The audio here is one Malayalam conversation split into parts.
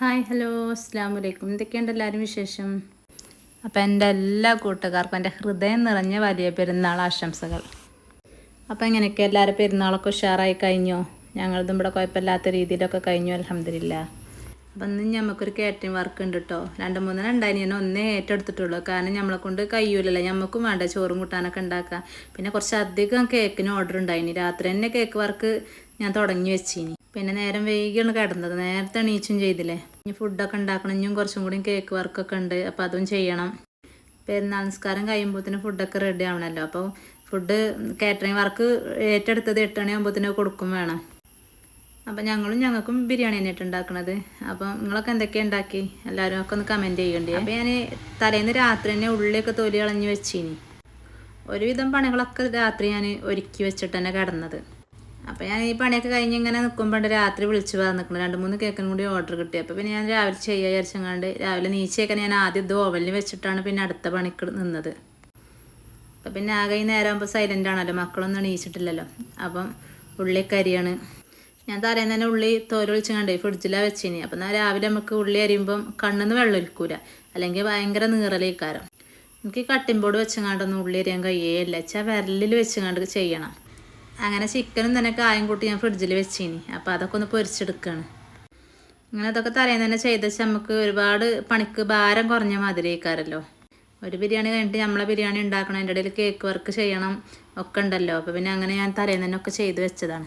ഹായ് ഹലോ അസ്സാം വലൈക്കും എന്തൊക്കെയുണ്ട് എല്ലാവരും വിശേഷം? അപ്പം എന്റെ എല്ലാ കൂട്ടുകാർക്കും എന്റെ ഹൃദയം നിറഞ്ഞ വലിയ പെരുന്നാൾ ആശംസകൾ. അപ്പം എങ്ങനെയൊക്കെ എല്ലാവരും പെരുന്നാളൊക്കെ ഉഷാറായി കഴിഞ്ഞോ? ഞങ്ങളതും ഇവിടെ കുഴപ്പമില്ലാത്ത രീതിയിലൊക്കെ കഴിഞ്ഞു അലഹമില്ല അപ്പം ഇന്ന് നമുക്കൊരു കാറ്ററിംഗ് വർക്ക് ഉണ്ട് കേട്ടോ രണ്ട് മൂന്നെണ്ണം ഉണ്ടായിരുന്നു ഞാൻ ഒന്നേ ഏറ്റെടുത്തിട്ടുള്ളൂ. കാരണം നമ്മളെ കൊണ്ട് കഴിയൂലല്ലോ. ഞമ്മക്കും വേണ്ട ചോറും കൂട്ടാനൊക്കെ ഉണ്ടാക്കാം പിന്നെ കുറച്ച് അധികം കേക്കിന് ഓർഡർ ഉണ്ടായിനി. രാത്രി തന്നെ കേക്ക് വർക്ക് ഞാൻ തുടങ്ങി വെച്ചിനി. പിന്നെ നേരം വൈകിയാണ് കിടന്നത്. നേരത്തെ എണീച്ചും ചെയ്തില്ലേ? ഇനി ഫുഡൊക്കെ ഉണ്ടാക്കണം. ഇനിയും കുറച്ചും കൂടി കേക്ക് വർക്കൊക്കെ ഉണ്ട്. അപ്പോൾ അതും ചെയ്യണം. പെരുന്നാൾ നിസ്കാരം കഴിയുമ്പോഴത്തേനും ഫുഡൊക്കെ റെഡി ആവണമല്ലോ അപ്പോൾ ഫുഡ് കാറ്ററിംഗ് വർക്ക് ഏറ്റെടുത്തത് എട്ട് മണിയാകുമ്പോഴത്തേനും കൊടുക്കും വേണം. അപ്പം ഞങ്ങളും ഞങ്ങൾക്കും ബിരിയാണി തന്നെയായിട്ട് ഉണ്ടാക്കണത്. അപ്പം നിങ്ങളൊക്കെ എന്തൊക്കെയാണ് ഉണ്ടാക്കി? എല്ലാവരും ഒക്കെ ഒന്ന് കമന്റ് ചെയ്യണ്ടേ? അപ്പം ഞാൻ തലേന്ന് രാത്രി തന്നെ ഉള്ളിയൊക്കെ തൊലി കളഞ്ഞ് വെച്ചിനി. ഒരുവിധം പണികളൊക്കെ രാത്രി ഞാൻ ഒരുക്കി വെച്ചിട്ട് തന്നെ കിടന്നത്. അപ്പോൾ ഞാൻ ഈ പണിയൊക്കെ കഴിഞ്ഞ് ഇങ്ങനെ നിൽക്കുമ്പോൾ രാത്രി വിളിച്ച് പറഞ്ഞിരിക്കണം രണ്ട് മൂന്ന് കേക്കും കൂടി ഓർഡർ കിട്ടി. അപ്പോൾ പിന്നെ ഞാൻ രാവിലെ ചെയ്യാൻ വിചാരിച്ചങ്ങാണ്ട് രാവിലെ നീച്ചയൊക്കെ ഞാൻ ആദ്യം ഇത് ഓവലിൽ വെച്ചിട്ടാണ് പിന്നെ അടുത്ത പണിക്ക് നിന്നത്. അപ്പം പിന്നെ ആകെ ഈ നേരമാകുമ്പോൾ സൈലന്റ് ആണല്ലോ. മക്കളൊന്നും എണീച്ചിട്ടില്ലല്ലോ. അപ്പം ഉള്ളി കരിയാണ്. ഞാൻ തലേന്ന് തന്നെ ഉള്ളി തോര കണ്ടേ ഫ്രിഡ്ജിലാണ് വെച്ചിനി. അപ്പം എന്നാൽ രാവിലെ നമുക്ക് ഉള്ളി അരിയുമ്പം കണ്ണിന്ന് വെള്ളം ഒലിക്കൂല. അല്ലെങ്കിൽ ഭയങ്കര നീറലേക്കാരം. എനിക്ക് കട്ടിൻ ബോർഡ് വെച്ചങ്ങാണ്ടൊന്നും ഉള്ളി അരിയാൻ കഴിയേയില്ല. വെച്ചാൽ വിരലിൽ വെച്ചങ്ങാണ്ട് ചെയ്യണം. അങ്ങനെ ചിക്കനും തന്നെ കായും കൂട്ടി ഞാൻ ഫ്രിഡ്ജിൽ വെച്ചിനി. അപ്പോൾ അതൊക്കെ ഒന്ന് പൊരിച്ചെടുക്കുകയാണ് അങ്ങനെ അതൊക്കെ തലേന്ന് തന്നെ ചെയ്ത് വെച്ചാൽ നമുക്ക് ഒരുപാട് പണിക്ക് ഭാരം കുറഞ്ഞ മാതിരിക്കാരല്ലോ ഒരു ബിരിയാണി കഴിഞ്ഞിട്ട് നമ്മളെ ബിരിയാണി ഉണ്ടാക്കണം അതിന്റെ ഇടയിൽ കേക്ക് വർക്ക് ചെയ്യണം ഒക്കെ ഉണ്ടല്ലോ. അപ്പോൾ പിന്നെ അങ്ങനെ ഞാൻ തലേന്ന് തന്നെ ഒക്കെ ചെയ്ത് വെച്ചതാണ്.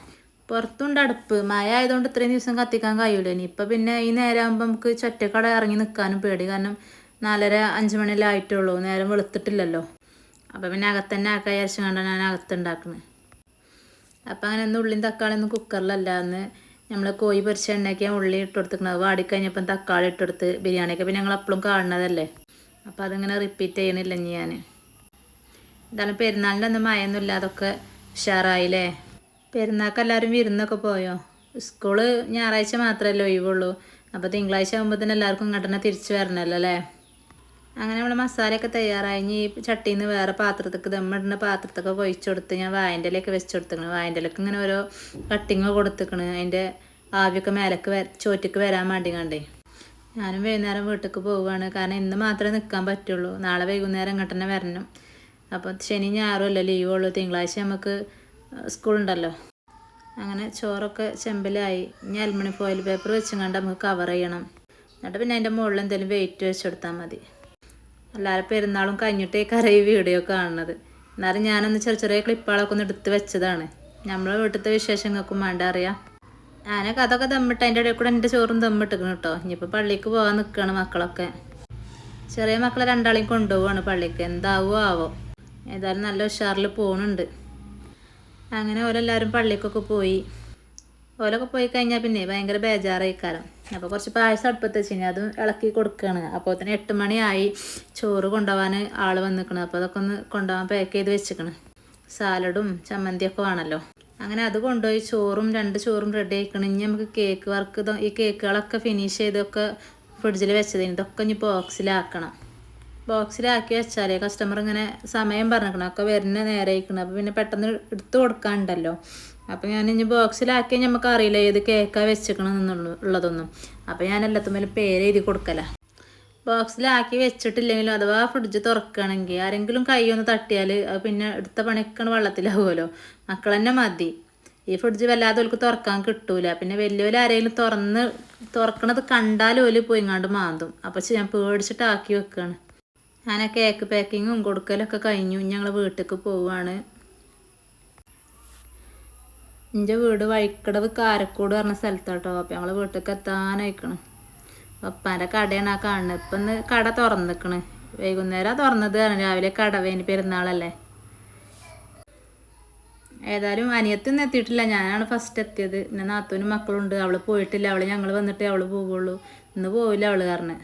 പുറത്തുണ്ട് അടുപ്പ്. മഴ ആയതുകൊണ്ട് ഇത്രയും ദിവസം കത്തിക്കാൻ കഴിയൂല. ഇനി ഇപ്പം പിന്നെ ഈ നേരം ആകുമ്പോൾ നമുക്ക് ചൊറ്റക്കട ഇറങ്ങി നിൽക്കാനും പേടി. കാരണം നാലര അഞ്ച് മണിയല്ലേ ആയിട്ടുള്ളൂ. നേരം വെളുത്തിട്ടില്ലല്ലോ. അപ്പോൾ പിന്നെ അകത്തന്നെ ആക്കാൻ വിചാരിച്ചു കണ്ടാണ് ഞാൻ അകത്തുണ്ടാക്കുന്നത് അപ്പം അങ്ങനെ ഒന്ന് ഉള്ളിയും തക്കാളി ഒന്നും കുക്കറിലല്ല എന്ന് നമ്മൾ കോഴി പൊരിച്ച എണ്ണയ്ക്ക് ഉള്ളി ഇട്ട് വാടി വാടിക്കഴിഞ്ഞപ്പം തക്കാളി ഇട്ടെടുത്ത് ബിരിയാണിയൊക്കെ. പിന്നെ ഞങ്ങൾ എപ്പോഴും കാണുന്നതല്ലേ അപ്പോൾ അതിങ്ങനെ റിപ്പീറ്റ് ചെയ്യണില്ല ഞാൻ എന്തായാലും പെരുന്നാളിന്റെ ഒന്നും മഴയൊന്നും ഇല്ലാതൊക്കെ ഉഷാറായില്ലേ? പെരുന്നാൾക്ക് എല്ലാവരും വിരുന്നൊക്കെ പോയോ? സ്കൂൾ ഞായറാഴ്ച മാത്രമല്ലേ ഒഴിവുള്ളൂ. അപ്പോൾ തിങ്കളാഴ്ച ആകുമ്പോൾ തന്നെ എല്ലാവർക്കും ഇങ്ങോട്ട് തന്നെ തിരിച്ചു വരണമല്ലോ അല്ലേ? അങ്ങനെ നമ്മൾ മസാലയൊക്കെ തയ്യാറായി. ഇനി ഈ ചട്ടിയിൽ നിന്ന് വേറെ പാത്രത്തേക്ക് ദമ്മിടുന്ന പാത്രത്തൊക്കെ കൊഴിച്ചു കൊടുത്ത് ഞാൻ വായന്റെ ഇലയൊക്കെ വെച്ച് കൊടുത്തേക്കണ്. വായന്റെ ഇലക്ക് ഇങ്ങനെ ഓരോ കട്ടിങ് കൊടുത്തേക്കണ്. അതിന്റെ ആവിയൊക്കെ മേലക്ക് വര ചോറ്റക്ക് വരാൻ വേണ്ടി കണ്ടേ ഞാനും വൈകുന്നേരം വീട്ടിലേക്ക് പോവുകയാണ് കാരണം ഇന്ന് മാത്രമേ നിൽക്കാൻ പറ്റുള്ളൂ. നാളെ വൈകുന്നേരം ഇങ്ങോട്ട് തന്നെ വരണം. അപ്പോൾ ശനി ഞായറും അല്ലേ ലീവുള്ളൂ തിങ്കളാഴ്ച നമുക്ക് സ്കൂളുണ്ടല്ലോ അങ്ങനെ ചോറൊക്കെ ചെമ്പിലായി. ഇനി അൽമണി ഫോയിൽ പേപ്പർ വെച്ചും കണ്ട് നമുക്ക് കവർ ചെയ്യണം. എന്നിട്ട് പിന്നെ അതിന്റെ മുകളിൽ എന്തെങ്കിലും വെയിറ്റ് വെച്ച് കൊടുത്താൽ മതി. എല്ലാവരും പെരുന്നാളും കഴിഞ്ഞിട്ടേ കരയി വീഡിയോ കാണുന്നത്. എന്നാലും ഞാനൊന്ന് ചെറിയ ചെറിയ ക്ലിപ്പുകളൊക്കെ ഒന്ന് എടുത്ത് വെച്ചതാണ്. നമ്മളെ വീട്ടിലത്തെ വിശേഷങ്ങൾക്കും വേണ്ട അറിയാം. ഞാനൊക്കെ അതൊക്കെ ദമ്മിട്ട് അതിന്റെ ഇടയിൽ കൂടെ എന്റെ ചോറും ദമ്മിട്ടിക്കണം കേട്ടോ ഇനിയിപ്പോൾ പള്ളിക്ക് പോകാൻ നിൽക്കുകയാണ് മക്കളൊക്കെ. ചെറിയ മക്കളെ രണ്ടാളെയും കൊണ്ടുപോവാണ് പള്ളിക്ക്. എന്താവോ ആവോ. ഏതായാലും നല്ല ഉഷാറിൽ പോകുന്നുണ്ട് അങ്ങനെ ഓരെല്ലാവരും പള്ളിക്കൊക്കെ പോയി. ഓലൊക്കെ പോയി കഴിഞ്ഞാൽ പിന്നെ ഭയങ്കര ബേജാറായിക്കാരം അപ്പോൾ കുറച്ച് പായസം അടുപ്പത്ത് വെച്ചിനി. അതും ഇളക്കി കൊടുക്കുകയാണ് അപ്പോൾ തന്നെ എട്ട് മണിയായി ചോറ് കൊണ്ടുപോകാൻ ആൾ വന്നിക്കണം. അപ്പോൾ അതൊക്കെ ഒന്ന് കൊണ്ടുപോകാൻ പാക്ക് ചെയ്ത് വെച്ചിക്കണം. സാലഡും ചമ്മന്തിയൊക്കെ വേണമല്ലോ അങ്ങനെ അത് കൊണ്ടുപോയി ചോറും രണ്ട് ചോറും റെഡി ആയിക്കണം. ഇനി നമുക്ക് കേക്ക് വർക്ക് ഈ കേക്കുകളൊക്കെ ഫിനിഷ് ചെയ്തൊക്കെ ഫ്രിഡ്ജിൽ വെച്ചത്. ഇതൊക്കെ ഇനി ബോക്സിലാക്കണം ബോക്സിലാക്കി വെച്ചാലേ കസ്റ്റമർ ഇങ്ങനെ സമയം പറഞ്ഞിരിക്കണം ഒക്കെ വരുന്ന നേരെ ആയിക്കണം അപ്പോൾ പിന്നെ പെട്ടെന്ന് എടുത്തു കൊടുക്കാനുണ്ടല്ലോ അപ്പോൾ ഞാൻ ഇനി ബോക്സിലാക്കി നമുക്ക് അറിയില്ല ഏത് കേക്കാണ് വെച്ചിക്കണം എന്നുള്ളൂ ഉള്ളതൊന്നും. അപ്പോൾ ഞാൻ എല്ലാത്തുമ്മേലും പേര് എഴുതി കൊടുക്കല. ബോക്സിലാക്കി വെച്ചിട്ടില്ലെങ്കിലും അഥവാ ഫ്രിഡ്ജ് തുറക്കുകയാണെങ്കിൽ ആരെങ്കിലും കൈ ഒന്ന് തട്ടിയാൽ അത് പിന്നെ എടുത്ത പണിക്കണ വെള്ളത്തിലാവുമല്ലോ. മക്കൾ തന്നെ മതി. ഈ ഫ്രിഡ്ജ് വല്ലാതെ ഓൾക്ക് തുറക്കാൻ കിട്ടൂല. പിന്നെ വലിയ വലിയ ആരെങ്കിലും തുറന്ന് തുറക്കണത് കണ്ടാൽ ഓൽ പോയിങ്ങാണ്ട് മാന്തും. അപ്പോൾ ഞാൻ പേടിച്ചിട്ട് ആക്കി വെക്കുകയാണ് ഞാൻ കേക്ക് പാക്കിങ്ങും കൊടുക്കലൊക്കെ കഴിഞ്ഞു. ഞങ്ങൾ വീട്ടിലേക്ക് പോവുകയാണ് എന്റെ വീട് വഴിക്കടവ് കാരക്കോട് പറഞ്ഞ സ്ഥലത്താട്ടോ. അപ്പം ഞങ്ങൾ വീട്ടിലേക്ക് എത്താനായിക്കണം. പപ്പാന്റെ കടയാണ് ആ കാണുന്നത്. ഇപ്പം ഇന്ന് കട തുറന്നിക്കണ്. വൈകുന്നേരം തുറന്നത് കാരണം രാവിലെ കടവേന് പെരുന്നാളല്ലേ. ഏതായാലും അനിയത്തൊന്നും എത്തിയിട്ടില്ല. ഞാനാണ് ഫസ്റ്റ് എത്തിയത്. പിന്നെ നാത്തൂനും മക്കളുണ്ട്. അവൾ പോയിട്ടില്ല. അവൾ ഞങ്ങൾ വന്നിട്ട് അവൾ പോവുള്ളൂ. ഇന്ന് പോവില്ല അവൾ കാരണം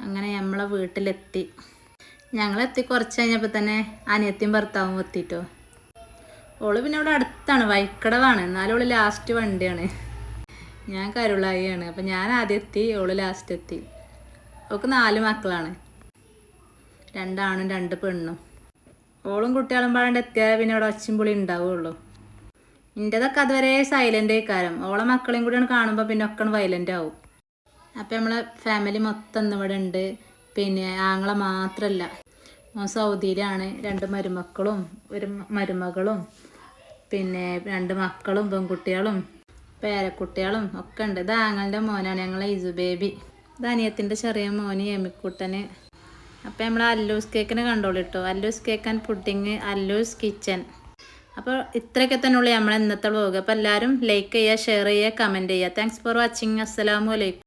അങ്ങനെ നമ്മളെ വീട്ടിലെത്തി. ഞങ്ങളെത്തി കുറച്ച് കഴിഞ്ഞപ്പോൾ തന്നെ അനിയത്തിയും ഭർത്താവും എത്തിയിട്ടോ ഓൾ പിന്നെ അവിടെ അടുത്താണ് വൈക്കടവാണ്. എന്നാലും ഓൾ ലാസ്റ്റ് വണ്ടിയാണ്. ഞാൻ കരുളായിയാണ്. അപ്പം ഞാൻ ആദ്യം എത്തി ഓൾ ലാസ്റ്റ് എത്തി. ഓൾക്ക് നാല് മക്കളാണ്. രണ്ടാണും രണ്ട് പെണ്ണും. ഓളും കുട്ടികളും പാടേണ്ട എത്തിയാൽ പിന്നെ ഇവിടെ ഒച്ചും പുളി ഉണ്ടാവുള്ളൂ. എന്റെതൊക്കെ അതുവരെ സൈലന്റ് ആയിക്കാരം. ഓളെ മക്കളെയും കൂടിയാണ് കാണുമ്പോൾ പിന്നെ ഒക്കെ വയലന്റ് ആവും. അപ്പം നമ്മളെ ഫാമിലി മൊത്തം ഇന്നിവിടെ ഉണ്ട് പിന്നെ ആങ്ങളെ മാത്രമല്ല സൗദിയിലാണ് രണ്ട് മരുമക്കളും ഒരു മരുമകളും പിന്നെ രണ്ട് മക്കളും പെൺകുട്ടികളും പേരക്കുട്ടികളും ഒക്കെ ഉണ്ട്. ഇത് ആങ്ങളുടെ മോനാണ് ഞങ്ങൾ ഇസു ബേബി. ഇത് ചെറിയ മോന് എമിക്കുട്ടന്. അപ്പം നമ്മൾ അല്ലൂസ് കേക്കിനെ കണ്ടോളിട്ടോ Allu's cake and pudding Allu's kitchen. അപ്പോൾ ഇത്രയൊക്കെ തന്നെ ഉള്ളൂ നമ്മളെ ഇന്നത്തെ വ്ലോഗ്. അപ്പോൾ എല്ലാവരും ലൈക്ക് ചെയ്യുക ഷെയർ ചെയ്യുക കമന്റ് ചെയ്യുക. താങ്ക്സ് ഫോർ വാച്ചിങ് അസ്സലാമു അലൈക്കും.